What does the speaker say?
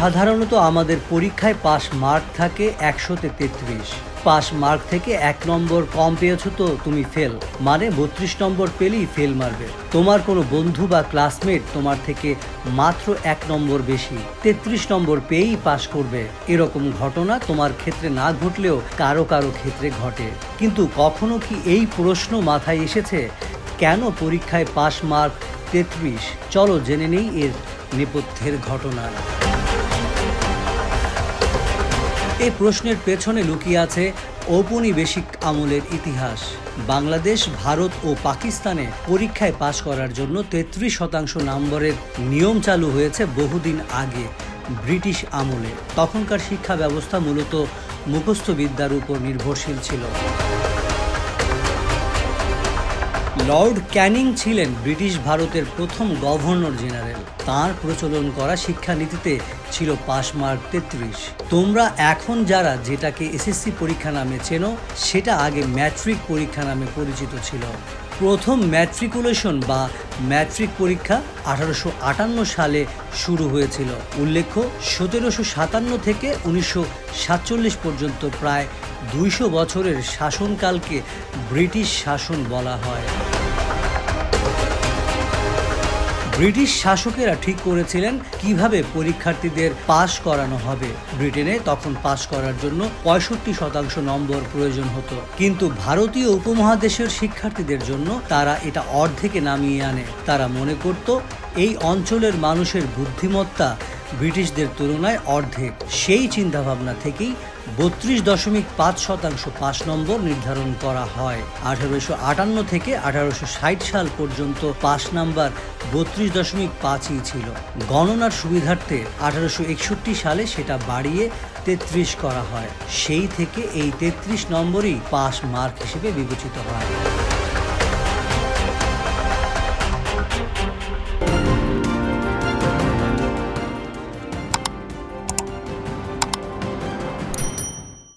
সাধারণত আমাদের পরীক্ষায় পাস মার্ক থাকে একশোতে তেত্রিশ। পাস মার্ক থেকে এক নম্বর কম পেয়েছ তো তুমি ফেল। মানে বত্রিশ নম্বর পেলেই ফেল মারবে। তোমার কোনো বন্ধু বা ক্লাসমেট তোমার থেকে মাত্র এক নম্বর বেশি। তেত্রিশ নম্বর পেয়েই পাশ করবে। এরকম ঘটনা তোমার ক্ষেত্রে না ঘটলেও কারও কারও ক্ষেত্রে ঘটে। কিন্তু কখনো কি এই প্রশ্ন মাথায় এসেছে? কেন পরীক্ষায় পাস মার্ক তেত্রিশ? চলো জেনে নেই এর নেপথ্যের ঘটনা। এই প্রশ্নের পেছনে লুকিয়ে আছে ঔপনিবেশিক আমলের ইতিহাস। বাংলাদেশ, ভারত ও পাকিস্তানে পরীক্ষায় পাশ করার জন্য তেত্রিশ শতাংশ নম্বরের নিয়ম চালু হয়েছে বহুদিন আগে ব্রিটিশ আমলে। তখনকার শিক্ষা ব্যবস্থা মূলত মুখস্থ বিদ্যার উপর নির্ভরশীল ছিল। লর্ড ক্যানিং ছিলেন ব্রিটিশ ভারতের প্রথম গভর্নর জেনারেল। তার প্রচলন করা শিক্ষানীতিতে ছিল পাস মার্ক তেত্রিশ। তোমরা এখন যারা যেটাকে এসএসসি পরীক্ষা নামে চেনো, সেটা আগে ম্যাট্রিক পরীক্ষা নামে পরিচিত ছিল। প্রথম ম্যাট্রিকুলেশন বা ম্যাট্রিক পরীক্ষা আঠারোশো আটান্ন সালে শুরু হয়েছিল। উল্লেখ্য, সতেরোশো সাতান্ন থেকে উনিশশো সাতচল্লিশ পর্যন্ত প্রায় দুইশো বছরের শাসনকালকে ব্রিটিশ শাসন বলা হয়। ব্রিটিশ শাসকেরা ঠিক করেছিলেন কীভাবে পরীক্ষার্থীদের পাশ করানো হবে। ব্রিটেনে তখন পাশ করার জন্য পঁয়ষট্টি শতাংশ নম্বর প্রয়োজন হতো। কিন্তু ভারতীয় উপমহাদেশের শিক্ষার্থীদের জন্য তারা এটা অর্ধেকে নামিয়ে আনে। তারা মনে করত, এই অঞ্চলের মানুষের বুদ্ধিমত্তা ব্রিটিশদের তুলনায় অর্ধেক। সেই চিন্তাভাবনা থেকেই বত্রিশ দশমিক পাঁচ শতাংশ পাস নম্বর নির্ধারণ করা হয়। আঠারোশো আটান্ন থেকে আঠারোশো ষাট সাল পর্যন্ত পাস নাম্বার বত্রিশ দশমিক পাঁচই ছিল। গণনার সুবিধার্থে আঠারোশো একষট্টি সালে সেটা বাড়িয়ে তেত্রিশ করা হয়। সেই থেকে এই তেত্রিশ নম্বরই পাস মার্ক হিসেবে বিবেচিত হয়।